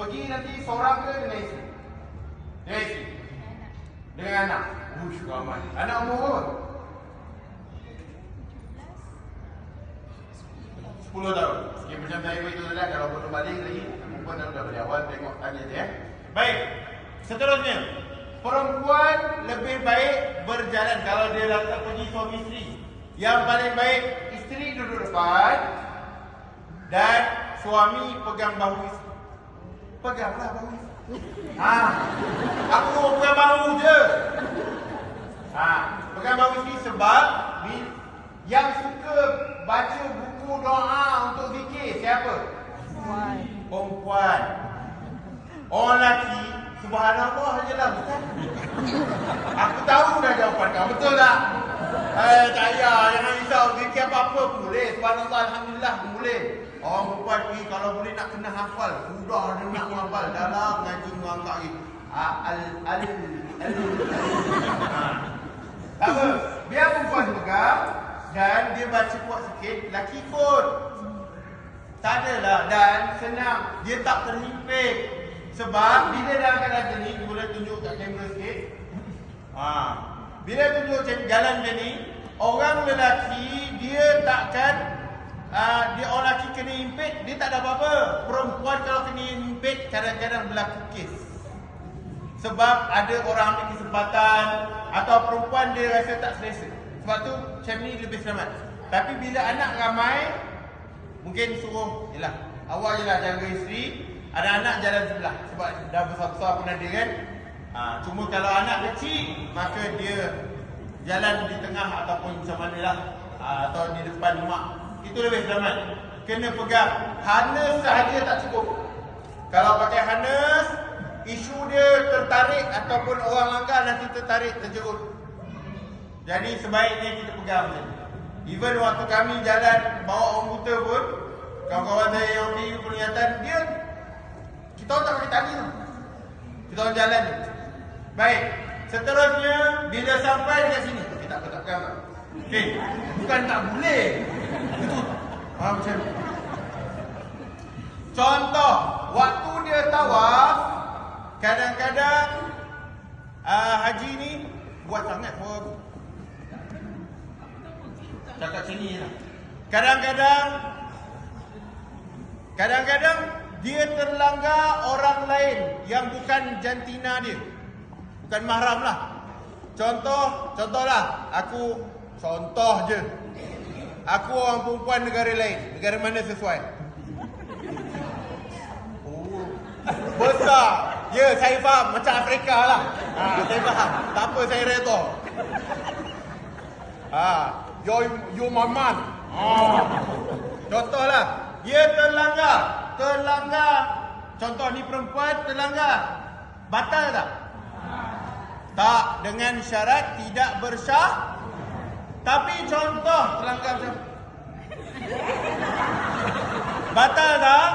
Pergi nanti seorang ke dengan isteri? Dengan isteri? Dengan anak? Ush, ramai. Anak umur berapa? 10 tahun. Okay, macam saya beritahu tadi, kalau belum balik lagi, perempuan dah dari awal tengok tanya dia. Baik. Seterusnya. Perempuan lebih baik berjalan kalau dia datang pergi suami isteri. Yang paling baik, isteri duduk depan dan suami pegang bahu isteri. Peganglah bahu isteri. Ha. Aku pegang bahu je. Ha. Pegang bahu isteri sebab yang suka baca buku doa untuk zikir siapa? Perempuan. Orang lelaki Subhanallah je lah betul. Aku tahu dah jawapan kau betul tak? Eh tak payah jangan risau zikir apa-apa pun boleh. Subhanallah alhamdulillah boleh. Orang perempuan ni kalau boleh nak kena hafal, sudah dia nak hafal dalam ngaji mengangkat ni. Ah, Al al al. Tak apa. Biar perempuan pegang dan dia baca kuat sikit, laki ikut. Tak adalah dan senang. Dia tak terhimpit. Sebab bila dalam keadaan ni, boleh tunjuk kat kamera sikit. Ha. Bila tunjuk jalan macam ni, orang lelaki dia takkan uh, dia orang lelaki kena impit, dia tak ada apa-apa. Perempuan kalau kena impit kadang-kadang berlaku kes. Sebab ada orang ambil kesempatan atau perempuan dia rasa tak selesa. Sebab tu macam ni lebih selamat. Tapi bila anak ramai, mungkin suruh, yelah, awak je lah jaga isteri, ada anak jalan sebelah. Sebab dah besar-besar pun ada kan. Ha, cuma kalau anak kecil, maka dia jalan di tengah ataupun macam mana lah. Ha, atau di depan mak. Itu lebih selamat. Kena pegang. Harness sahaja tak cukup. Kalau pakai harness, isu dia tertarik ataupun orang langgar nanti tertarik, terjerut. Jadi sebaiknya kita pegang ni. Even waktu kami jalan bawa orang buta pun, kawan-kawan saya yang PU penglihatan, dia kita tak pakai tali tau. Kita orang jalan je. Baik. Seterusnya, bila sampai dekat sini, kita tak pegang. Okey. Bukan tak boleh. Ha, macam ni. Contoh, waktu dia tawaf, kadang-kadang uh, haji ni buat sangat pun. Cakap sini lah. Kadang-kadang Kadang-kadang dia terlanggar orang lain yang bukan jantina dia. Bukan mahram lah. Contoh, contohlah. Aku contoh je. Aku orang perempuan negara lain. Negara mana sesuai? Oh, besar. Ya, saya faham. Macam Afrika lah. Ha, saya faham. Tak apa, saya redha. Ha, you you maman. Ha. Contohlah, dia terlanggar, terlanggar. Contoh ni perempuan terlanggar. Batal tak? Tak, dengan syarat tidak bersah. Tapi contoh macam Batal tak?